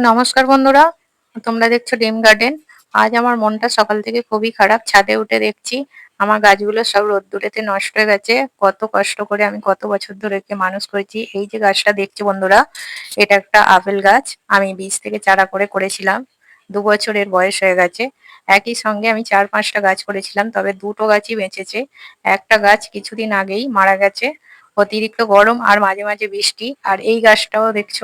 নমস্কার বন্ধুরা, তোমরা দেখছ ডিম গার্ডেন। আজ আমার মনটা সকাল থেকে খুবই খারাপ, ছাদে উঠে দেখছি আমার গাছগুলো সব রোদ্দুরেতে নষ্ট হয়ে গেছে। কত কষ্ট করে আমি কত বছর ধরে একে মানুষ করেছি। এই যে গাছটা দেখছি বন্ধুরা, এটা একটা আপেল গাছ। আমি বীজ থেকে চারা করে করেছিলাম। দু বছরের বয়স হয়ে গেছে। একই সঙ্গে আমি চার পাঁচটা গাছ করেছিলাম, তবে দুটো গাছই বেঁচেছে। একটা গাছ কিছুদিন আগেই মারা গেছে। অতিরিক্ত গরম আর মাঝে মাঝে বৃষ্টি। আর এই গাছটাও দেখছ,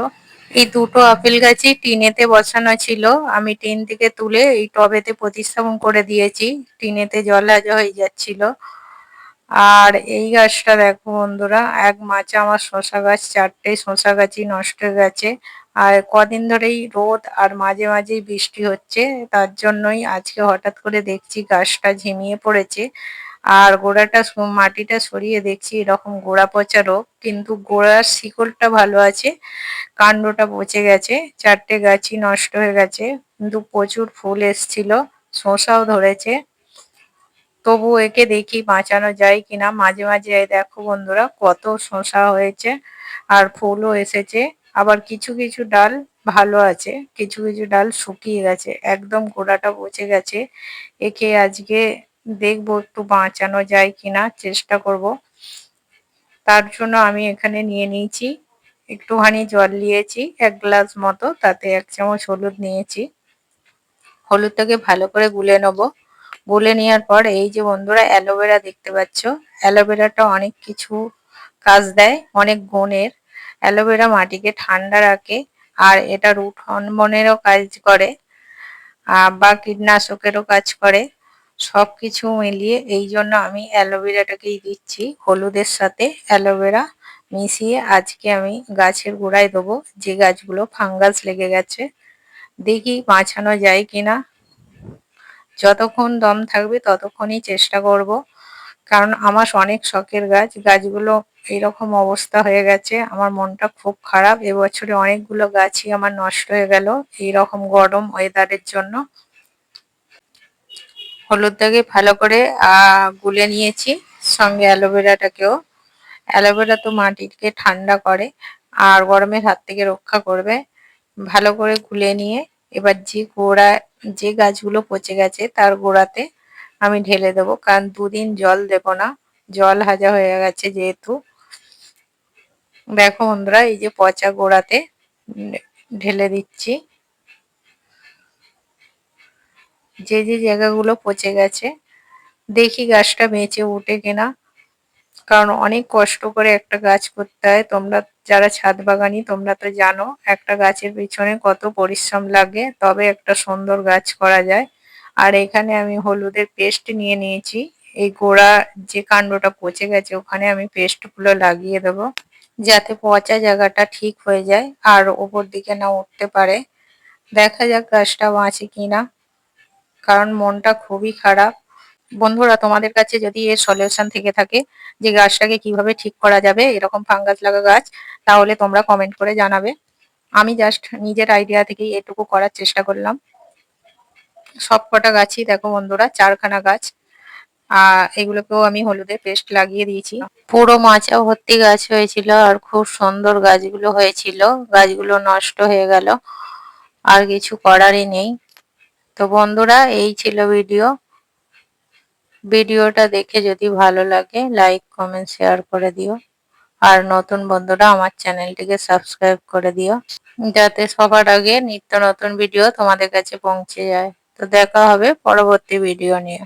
এই দুটো আপেল গাছই টিনেতে বসানো ছিল। আমি টিন থেকে তুলে এই টবেতে প্রতিস্থাপন করে দিয়েছি। টিনেতে জল হয়ে যাচ্ছিল। আর এই গাছটা দেখো বন্ধুরা, এক মাচে আমার শশা গাছ, চারটে শশা গাছই নষ্ট হয়ে গেছে। আর কদিন ধরেই রোদ আর মাঝে মাঝেই বৃষ্টি হচ্ছে। তার জন্যই আজকে হঠাৎ করে দেখছি গাছটা ঝিমিয়ে পড়েছে। আর গোড়াটা মাটিটা সরিয়ে দেখছি এরকম গোড়া পচা রোগ, কিন্তু গোড়ার শিকড়টা ভালো আছে, কাণ্ডটা পচে গেছে, চারটে গাছই নষ্ট হয়ে গেছে, কিন্তু প্রচুর ফুল এসছিল শসাও ধরেছে। তবু একে দেখি বাঁচানো যায় কিনা, মাঝে মাঝে দেখো বন্ধুরা কত শসা হয়েছে, আর ফুলও এসেছে, আবার কিছু কিছু ডাল ভালো আছে, কিছু কিছু ডাল শুকিয়ে গেছে, একদম গোড়াটা পচে গেছে। একে আজকে দেখব একটু বাঁচানো যায় কিনা, চেষ্টা করব। তার জন্য আমি এখানে নিয়ে নিয়েছি, একটুখানি জল নিয়েছি, এক গ্লাস মতো, তাতে এক চামচ হলুদ নিয়েছি। হলুদটাকে ভালো করে গুলে নেব। গুলে নেওয়ার পর এই যে বন্ধুরা অ্যালোভেরা দেখতে পাচ্ছ, অ্যালোভেরাটা অনেক কিছু কাজ দেয়, অনেক গুণের। অ্যালোভেরা মাটিকে ঠান্ডা রাখে আর এটা রুট হরমোনেরও কাজ করে বা কীটনাশকেরও কাজ করে। সব কিছু মিলিয়ে এই জন্য আমি অ্যালোভেরাটাকেই দিচ্ছি। হলুদের সাথে অ্যালোভেরা মিশিয়ে আজকে আমি গাছের গোড়ায় দেবো। যে গাছগুলো ফাঙ্গাস লেগে গেছে, দেখি বাঁচানো যায় কিনা। যতক্ষণ দম থাকবে ততক্ষণই চেষ্টা করব। কারণ আমার অনেক শখের গাছ, গাছগুলো এইরকম অবস্থা হয়ে গেছে। আমার মনটা খুব খারাপ। এবছরে অনেকগুলো গাছই আমার নষ্ট হয়ে গেল। এইরকম গরম ওয়েদারের জন্য। হলুদটাকে ভালো করে গুলে নিয়েছি। সঙ্গে অ্যালোভেরাটাকেও। অ্যালোভেরা তো মাটিকে ঠান্ডা করে, আর গরমের হাত থেকে রক্ষা করবে। ভালো করে গুলে নিয়ে, এবার যে গোড়া, যে গাছগুলো পচে গেছে, তার গোড়াতে আমি ঢেলে দেবো। কারণ দুদিন জল দেব না, জল হাজা হয়ে গেছে যেহেতু। দেখো বন্ধুরা, এই যে পচা গোড়াতে ঢেলে দিচ্ছি। যে যে জায়গাগুলো পচে গেছে, দেখি গাছটা বেঁচে উঠে কিনা। কারণ অনেক কষ্ট করে একটা গাছ করতে হয়। তোমরা যারা ছাদ বাগানি, তোমরা তো জানো একটা গাছের পিছনে কত পরিশ্রম লাগে, তবে একটা সুন্দর গাছ করা যায়। আর এখানে আমি হলুদের পেস্ট নিয়ে নিয়েছি। এই গোড়া যে কাণ্ডটা পচে গেছে, ওখানে আমি পেস্টগুলো লাগিয়ে দেবো, যাতে পচা জায়গাটা ঠিক হয়ে যায় আর ওপর দিকে না উঠতে পারে। দেখা যাক গাছটা বাঁচে কিনা। কারণ মনটা খুবই খারাপ। বন্ধুরা, তোমাদের কাছে যদি এর সলিউশন থেকে থাকে যে গাছটাকে কীভাবে ঠিক করা যাবে, এরকম ফাঙ্গাস লাগা গাছ, তাহলে তোমরা কমেন্ট করে জানাবে। আমি জাস্ট নিজের আইডিয়া থেকেই এটুকু করার চেষ্টা করলাম। সব কটা গাছই দেখো বন্ধুরা, চারখানা গাছ। আর এগুলোকেও আমি হলুদে পেস্ট লাগিয়ে দিয়েছি। পুরো মাচা ভর্তি গাছ হয়েছিল আর খুব সুন্দর গাছগুলো হয়েছিল। গাছগুলো নষ্ট হয়ে গেল। আর কিছু করারই নেই। তো বন্ধুরা, এই ছিল ভিডিও ভিডিওটা দেখে যদি ভালো লাগে লাইক কমেন্ট শেয়ার করে দিও। আর নতুন বন্ধুরা, আমার চ্যানেলটিকে সাবস্ক্রাইব করে দিও। যাতে সবার আগে নিত্য নতুন ভিডিও তোমাদের কাছে পৌঁছে যায়। তো দেখা হবে পরবর্তী ভিডিও নিয়ে।